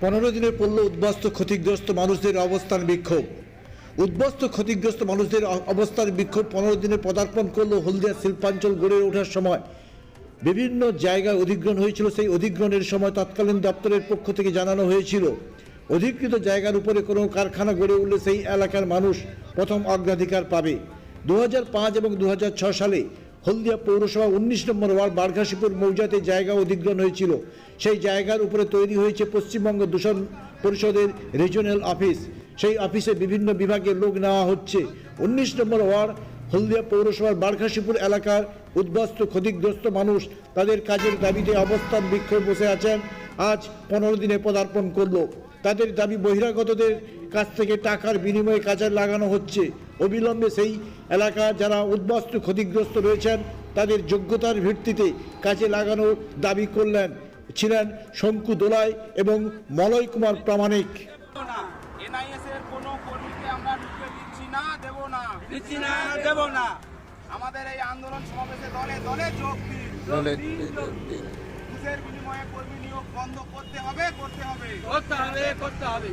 পনেরো দিনের পড়ল উদ্বাস্ত ক্ষতিগ্রস্ত মানুষদের অবস্থান বিক্ষোভ। উদ্বাস্ত ক্ষতিগ্রস্ত মানুষদের অবস্থান বিক্ষোভ পনেরো দিনে পদার্পণ করল হলদিয়া শিল্পাঞ্চল গড়ে ওঠার সময়। বিভিন্ন জায়গায় অধিগ্রহণ হয়েছিল, সেই অধিগ্রহণের সময় তৎকালীন দপ্তরের পক্ষ থেকে জানানো হয়েছিল। অধিকৃত জায়গার উপরে কোনো কারখানা গড়ে উঠলে সেই এলাকার মানুষ প্রথম অগ্রাধিকার পাবে। দু এবং দু সালে হলদিয়া পৌরসভা উনিশ নম্বর ওয়ার্ড বারঘাসিপুর মৌজাতে জায়গা অধিগ্রহণ হয়েছিল। সেই জায়গার উপরে তৈরি হয়েছে পশ্চিমবঙ্গ দূষণ পরিষদের রিজিওনাল অফিস। সেই অফিসে বিভিন্ন বিভাগের লোক নেওয়া হচ্ছে। উনিশ নম্বর ওয়ার্ড হলদিয়া পৌরসভার বারঘাসিপুর এলাকার উদ্বাস্ত ক্ষতিগ্রস্ত মানুষ তাদের কাজের দাবিতে অবস্থান বিক্ষোভ বসে আছেন। আজ পনেরো দিনে পদার্পণ করল। তাদের দাবি বহিরাগতদের কাছ থেকে টাকার বিনিময়ে কাজে লাগানো হচ্ছে। অবিলম্বে সেই এলাকা যারা উদ্বাস্ত ক্ষতিগ্রস্ত রয়েছেন তাদের যোগ্যতার ভিত্তিতে কাজে লাগানোর দাবি করলেন ছিলেন শঙ্কু দোলাই এবং মলয় কুমার প্রামাণিক। না এনআইএস এর কোনো কর্মীকে আমরা ঢুকে দিচ্ছি না দেব না। দিচ্ছি না দেব না। আমাদের এই আন্দোলন সমাবেশে দলে দলে যোগ দিন। দলে বিনিময়ে কর্মী নিয়োগ বন্ধ করতে হবে করতে হবে। করতে হবে করতে হবে।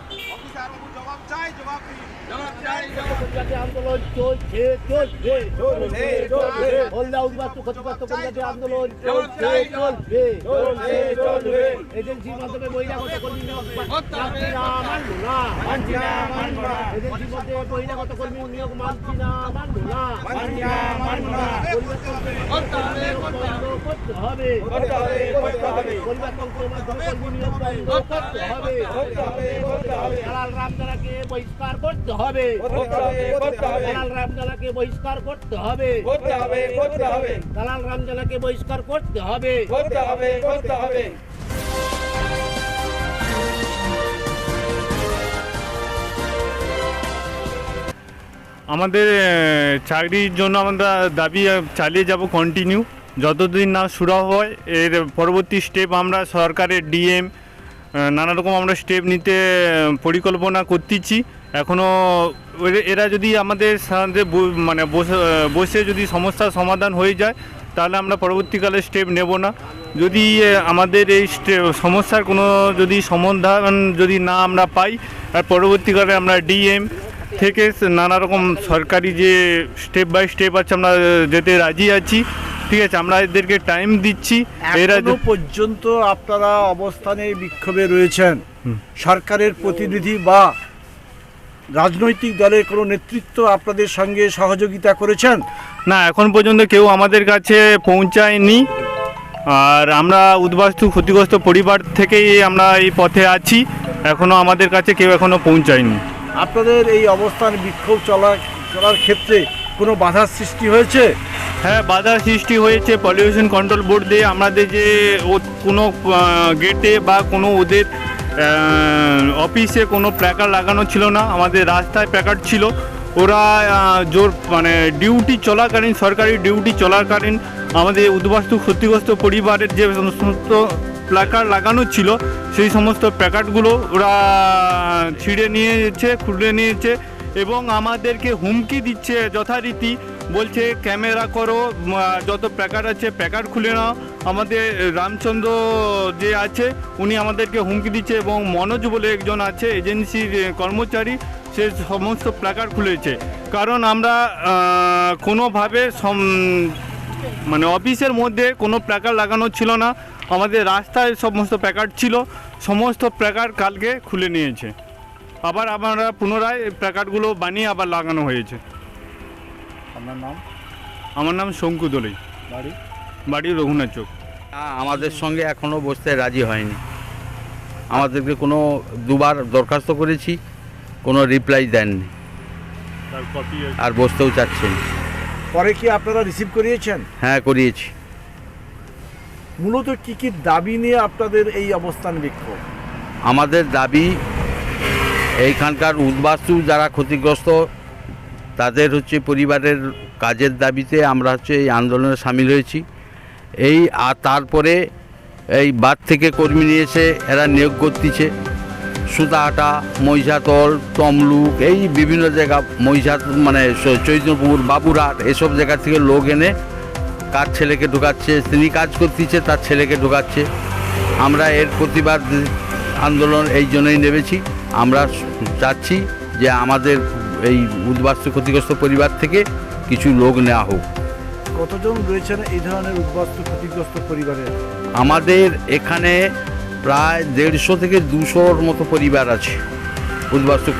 আন্দোলন চলছে চলছে চলছে চলছে। হলদা উদ্বাস্তু ক্ষতিগ্রস্ত পরিজাতি আন্দোলন চলছে চলছে চলছে চলছে। এজেন্সির মাধ্যমে বহিরাগত কর্মী নিয়োগ মানছি না মানবো না মানছি না মানবো না। এজেন্সির মধ্যে বহিরাগত কর্মী নিয়োগ মানছি না মানবো না মানছি না মানবো না। করতে করতে হবে। করতে হবে করতে হবে করতে হবে। মাধ্যমে কর্মী নিয়োগ করতে হবে করতে হবে। করতে হবে দালাল রামদালাকে বহিষ্কার করতে হবে। করতে হবে করতে হবে। দালাল রামদালাকে বহিষ্কার করতে হবে। করতে হবে দালাল রামদালাকে বহিষ্কার করতে হবে। করতে হবে করতে হবে। আমাদের চাকরির জন্য আমরা দাবি চালিয়ে যাব কন্টিনিউ যতদিন না শুরু হয় এর পরবর্তী স্টেপ আমরা সরকারের ডিএম নানা রকম আমরা স্টেপ নিতে পরিকল্পনা করতেছি। এখনও এরা যদি আমাদের সাথে মানে বসে যদি সমস্যার সমাধান হয়ে যায়, তাহলে আমরা পরবর্তীকালে স্টেপ নেব না। যদি আমাদের এই সমস্যার কোনো যদি সমাধান যদি না আমরা পাই, আর পরবর্তীকালে আমরা ডিএম থেকে নানা রকম সরকারি যে স্টেপ বাই স্টেপ আছে, আমরা যেতে রাজি আছি। ঠিক আছে আমরা এদেরকে টাইম দিচ্ছি। এরা পর্যন্ত আপনারা অবস্থানে বিক্ষোভে রয়েছেন। সরকারের প্রতিনিধি বা রাজনৈতিক দলের কোনো নেতৃত্ব আপনাদের সঙ্গে সহযোগিতা করেছেন? না এখন পর্যন্ত কেউ আমাদের কাছে পৌঁছায়নি। আর আমরা উদ্বাস্তু ক্ষতিগ্রস্ত পরিবার থেকেই আমরা এই পথে আছি। এখনও আমাদের কাছে কেউ এখনও পৌঁছায়নি। আপনাদের এই অবস্থান বিক্ষোভ চলা চলার ক্ষেত্রে কোনো বাধার সৃষ্টি হয়েছে? হ্যাঁ বাধার সৃষ্টি হয়েছে পলিউশন কন্ট্রোল বোর্ড দিয়ে। আমাদের যে কোনো গেটে বা কোনো ওদের অফিসে কোনো প্ল্যাকার লাগানো ছিল না। আমাদের রাস্তায় প্ল্যাকার্ড ছিল। ওরা জোর মানে ডিউটি চলাকালীন, সরকারি ডিউটি চলাকালীন আমাদের উদ্বাস্তু, ক্ষতিগ্রস্ত পরিবারের যে সমস্ত প্ল্যাকার লাগানো ছিল, সেই সমস্ত প্ল্যাকার্ডগুলো ওরা ছিঁড়ে নিয়েছে খুলে নিয়েছে। এবং আমাদেরকে হুমকি দিচ্ছে যথারীতি, বলছে, ক্যামেরা করো যত প্যাকার আছে প্যাকার খুলে নাও। আমাদের রামচন্দ্র যে আছে, উনি আমাদেরকে হুমকি দিচ্ছে এবং মনোজ বলে একজন আছে, এজেন্সির কর্মচারী, সে সমস্ত প্ল্যাকার খুলেছে। কারণ আমরা কোনোভাবে মানে অফিসের মধ্যে কোনো প্ল্যাকার লাগানো ছিল না। আমাদের রাস্তায় সমস্ত প্যাকার ছিল, সমস্ত প্ল্যাকার কালকে খুলে নিয়েছে। আবার আমরা পুনরায় প্ল্যাকার্ডগুলো বানিয়ে আবার লাগানো হয়েছে। আপনার নাম? আমার নাম শঙ্কু দোলই বাড়ি? বাড়ি রঘুনাথ চোখ আমাদের সঙ্গে এখনও বসতে রাজি হয়নি। আমাদেরকে কোনো দুবার দরখাস্ত করেছি কোনো রিপ্লাই দেননি। আর বসতেও চাচ্ছেন পরে কি আপনারা রিসিভ করিয়েছেন? হ্যাঁ করিয়েছি। মূলত কি কি দাবি নিয়ে আপনাদের এই অবস্থান বিক্ষোভ? আমাদের দাবি এইখানকার উদ্বাস্তু যারা ক্ষতিগ্রস্ত, তাদের হচ্ছে পরিবারের কাজের দাবিতে আমরা হচ্ছে এই আন্দোলনে সামিল হয়েছি। এই আর তারপরে এই বাদ থেকে কর্মী নিয়ে এসে এরা নিয়োগ করতেছে। সুতাহাটা, মহিষাতল, তমলুক, এই বিভিন্ন জায়গা মহিষা মানে চৈতন্যপুর, বাবুরহাট, এসব জায়গা থেকে লোক এনে কার ছেলেকে ঢুকাচ্ছে, তিনি কাজ করতেছে, তার ছেলেকে ঢুকাচ্ছে। আমরা এর প্রতিবাদ আন্দোলন এই জন্যই নেমেছি। আমরা চাচ্ছি যে আমাদের এই উদ্বাস্তু ক্ষতিগ্রস্ত পরিবার থেকে কিছু লোক নেওয়া হোক। কতজন রয়েছেন এই ধরনের উদ্বাস্তু ক্ষতিগ্রস্ত পরিবারের? আমাদের এখানে প্রায় দেড়শো থেকে দুশোর মতো পরিবার আছে উদ্বাস্তু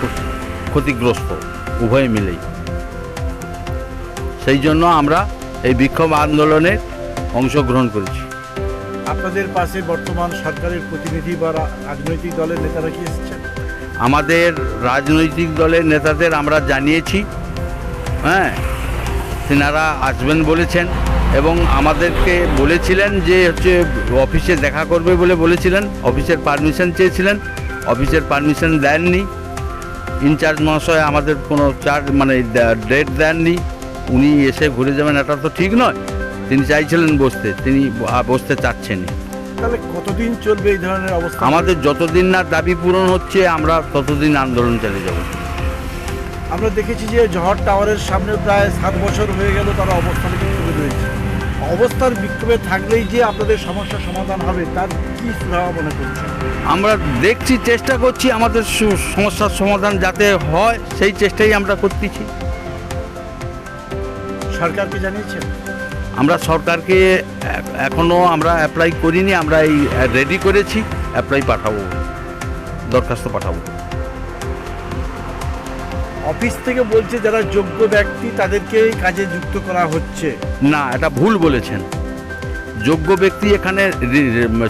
ক্ষতিগ্রস্ত উভয় মিলেই। সেই জন্য আমরা এই বিক্ষোভ আন্দোলনে অংশগ্রহণ করেছি। আপনাদের পাশে বর্তমান সরকারের প্রতিনিধি বা রাজনৈতিক দলের নেতারা কি এসেছেন? আমাদের রাজনৈতিক দলের নেতাদের আমরা জানিয়েছি হ্যাঁ তেনারা আসবেন বলেছেন এবং আমাদেরকে বলেছিলেন যে হচ্ছে অফিসে দেখা করবে বলে বলেছিলেন, অফিসের পারমিশন চেয়েছিলেন, অফিসের পারমিশন দেননি, ইনচার্জ মহাশয় আমাদের কোনো চার্জ মানে ডেট দেননি, উনি এসে ঘুরে যাবেন, এটা তো ঠিক নয়, তিনি চাইছিলেন বসতে, তিনি বসতে চাচ্ছেন তাহলে কতদিন চলবে এই ধরনের অবস্থা? আমাদের যতদিন না দাবি পূরণ হচ্ছে আমরা ততদিন আন্দোলন চালিয়ে যাব। আমরা দেখেছি যে জহর টাওয়ারের সামনে প্রায় সাত বছর হয়ে গেল তারা অবস্থান বিক্ষোভে রয়েছে। অবস্থার বিক্ষোভে থাকলেই যে আপনাদের সমস্যার সমাধান হবে তার কি সুরাহা মনে করছেন? আমরা দেখছি চেষ্টা করছি আমাদের সমস্যার সমাধান যাতে হয় সেই চেষ্টাই আমরা করতেছি। সরকারকে জানিয়েছেন আমরা সরকারকে এখনও আমরা অ্যাপ্লাই করিনি আমরা এই রেডি করেছি অ্যাপ্লাই পাঠাবো দরখাস্ত পাঠাবো। অফিস থেকে বলছে যারা যোগ্য ব্যক্তি তাদেরকে কাজে যুক্ত করা হচ্ছে। না এটা ভুল বলেছেন। যোগ্য ব্যক্তি এখানে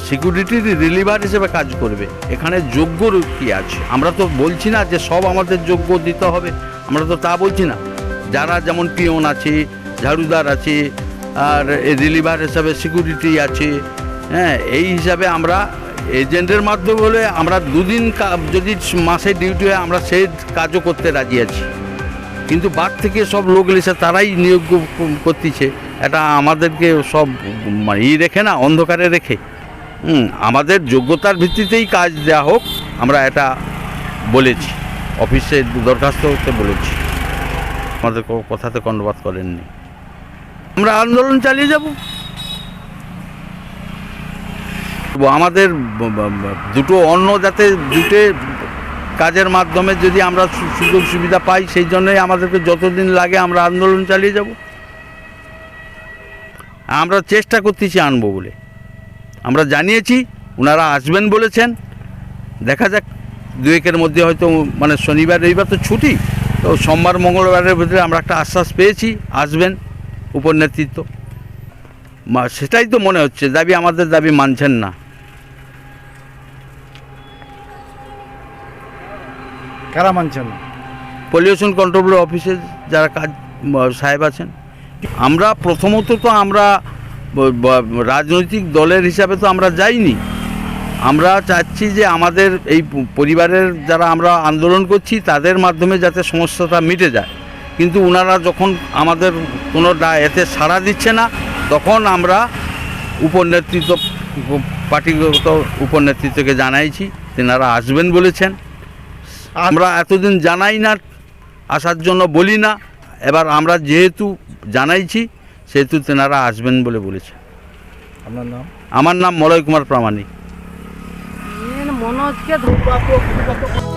সিকিউরিটি রিলিভার হিসেবে কাজ করবে। এখানে যোগ্য কি আছে। আমরা তো বলছি না যে সব আমাদের যোগ্য দিতে হবে। আমরা তো তা বলছি না। যারা যেমন পিয়ন আছে ঝাড়ুদার আছে আর রিলিভার হিসাবে সিকিউরিটি আছে। হ্যাঁ এই হিসাবে আমরা এজেন্টের মাধ্যমে হলে আমরা দুদিন যদি মাসে ডিউটি হয়, আমরা সেই কাজও করতে রাজি আছি। কিন্তু বাদ থেকে সব লোক এসে তারাই নিয়োগ করতেছে। এটা আমাদেরকে সব মানে ই রেখে না, অন্ধকারে রেখে। হুম, আমাদের যোগ্যতার ভিত্তিতেই কাজ দেওয়া হোক, আমরা এটা বলেছি। অফিসে দরখাস্ত করতে বলেছি। আমাদের কথাতে কর্ণপাত করেননি। আমরা আন্দোলন চালিয়ে যাব। আমাদের দুটো অন্য যাতে জুটে কাজের মাধ্যমে যদি আমরা সুযোগ সুবিধা পাই, সেই জন্যই আমাদেরকে যতদিন লাগে আমরা আন্দোলন চালিয়ে যাব। আমরা চেষ্টা করতেছি আনব বলে। আমরা জানিয়েছি ওনারা আসবেন বলেছেন। দেখা যাক, দুয়েকের মধ্যে হয়তো মানে শনিবার, রবিবার তো ছুটি। তো সোমবার, মঙ্গলবারের ভিতরে আমরা একটা আশ্বাস পেয়েছি, আসবেন। উপর নেতৃত্ব সেটাই তো মনে হচ্ছে দাবি আমাদের দাবি মানছেন না। কারা মানছেন না? পলিউশন কন্ট্রোল অফিসে যারা কাজ সাহেব আছেন আমরা প্রথমত তো আমরা রাজনৈতিক দলের হিসাবে তো আমরা যাইনি। আমরা চাচ্ছি যে আমাদের এই পরিবারের যারা আমরা আন্দোলন করছি তাদের মাধ্যমে যাতে সমস্যাটা মিটে যায়। কিন্তু ওনারা যখন আমাদের কোনো ডা- এতে সাড়া দিচ্ছে না তখন আমরা উপনেতৃত্ব পার্টিগত উপনেতৃত্বকে জানাইছি তেনারা আসবেন বলেছেন। আমরা এতদিন জানাই না আসার জন্য বলি না এবার আমরা যেহেতু জানাইছি সেহেতু তেনারা আসবেন বলে বলেছে আপনার নাম? আমার নাম মলয় কুমার প্রামাণিক। মনোজকে